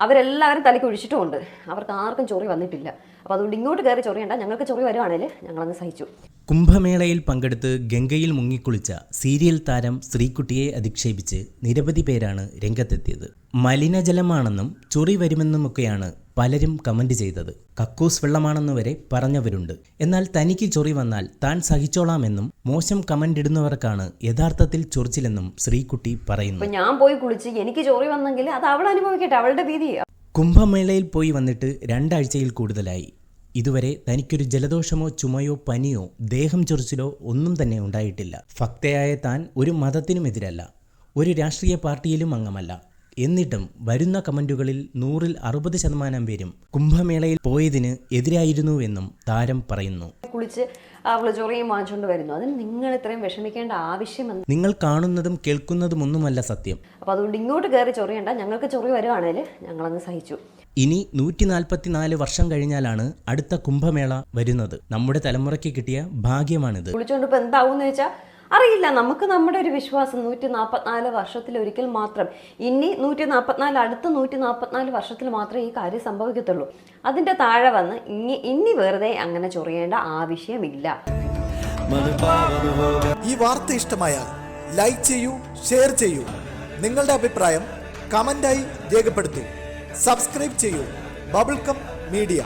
അവരെല്ലാവരും തലയ്ക്ക് ഒഴിച്ചിട്ടുമുണ്ട്. അവർക്ക് ആർക്കും ചൊറി വന്നിട്ടില്ല. അപ്പോൾ അതുകൊണ്ട് ഇങ്ങോട്ട് കയറി ചൊറിയണ്ട ഞങ്ങൾക്ക് ചൊറി വരുവാണെങ്കിൽ ഞങ്ങളങ്ങ് സഹിച്ചു. കുംഭമേളയിൽ പങ്കെടുത്ത് ഗംഗയിൽ മുങ്ങിക്കുളിച്ച സീരിയൽ താരം ശ്രീകുട്ടിയെ അധിക്ഷേപിച്ച് നിരവധി പേരാണ് രംഗത്തെത്തിയത്. മലിനജലമാണെന്നും ചൊറി വരുമെന്നുമൊക്കെയാണ് പലരും കമന്റ് ചെയ്തത്. കക്കൂസ് വെള്ളമാണെന്ന് വരെ പറഞ്ഞവരുണ്ട്. എന്നാൽ തനിക്ക് ചൊറി വന്നാൽ താൻ സഹിച്ചോളാമെന്നും മോശം കമന്റ് ഇടുന്നവർക്കാണ് യഥാർത്ഥത്തിൽ ചൊറിച്ചിലെന്നും ശ്രീകുട്ടി പറയുന്നു. ഞാൻ പോയി കുളിച്ച് എനിക്ക് ചൊറി വന്നെങ്കിൽ അത് അവൾ അനുഭവിക്കട്ടെ അവളുടെ ഭീതി. കുംഭമേളയിൽ പോയി വന്നിട്ട് രണ്ടാഴ്ചയിൽ കൂടുതലായി. ഇതുവരെ തനിക്കൊരു ജലദോഷമോ ചുമയോ പനിയോ ദേഹം ചൊറിച്ചിലോ ഒന്നും തന്നെ ഉണ്ടായിട്ടില്ല. ഭക്തയായ താൻ ഒരു മതത്തിനുമെതിരല്ല. ഒരു രാഷ്ട്രീയ പാർട്ടിയിലും അംഗമല്ല. എന്നിട്ടും വരുന്ന കമന്റുകളിൽ നൂറിൽ അറുപത് ശതമാനം പേരും കുംഭമേളയിൽ പോയതിന് എതിരായിരുന്നുവെന്നും താരം പറയുന്നു. കുളിച്ച് അവൾ ചൊറിയും വാങ്ങിച്ചുകൊണ്ട് വരുന്നു. അതിന് നിങ്ങൾ ഇത്രയും വിഷമിക്കേണ്ട ആവശ്യമെന്ന് നിങ്ങൾ കാണുന്നതും കേൾക്കുന്നതും ഒന്നുമല്ല സത്യം. അപ്പോൾ അതുകൊണ്ട് ഇങ്ങോട്ട് കയറി ചൊറിയണ്ട. ഞങ്ങൾക്ക് ചൊറി വരുവാണെങ്കിൽ ഞങ്ങളങ്ങ് സഹിച്ചു. ഇനി നൂറ്റി നാൽപ്പത്തിനാല് വർഷം കഴിഞ്ഞാലാണ് അടുത്ത കുംഭമേള വരുന്നത്. നമ്മുടെ തലമുറയ്ക്ക് കിട്ടിയ ഭാഗ്യമാണിത്. കുളിച്ചുകൊണ്ട് ഇപ്പോൾ എന്താവും വെച്ചാൽ അറിയില്ല. നമുക്ക് നമ്മുടെ ഒരു വിശ്വാസം നൂറ്റി നാൽപ്പത്തിനാല് വർഷത്തിൽ ഒരിക്കൽ മാത്രം. ഇനി നൂറ്റി നാൽപ്പത്തിനാല് അടുത്ത നൂറ്റി നാൽപ്പത്തിനാല് വർഷത്തിൽ മാത്രമേ ഈ കാര്യം സംഭവിക്കത്തുള്ളൂ. അതിന്റെ താഴെ വന്ന് ഇനി ഇനി വെറുതെ അങ്ങനെ ചൊറിയേണ്ട ആവശ്യമില്ല. ഈ വാർത്ത ഇഷ്ടമായാൽ ലൈക്ക് ചെയ്യൂ ഷെയർ ചെയ്യൂ. നിങ്ങളുടെ അഭിപ്രായം കമന്റായി രേഖപ്പെടുത്തൂ. സബ്സ്ക്രൈബ് ചെയ്യൂ. Bubblegum media.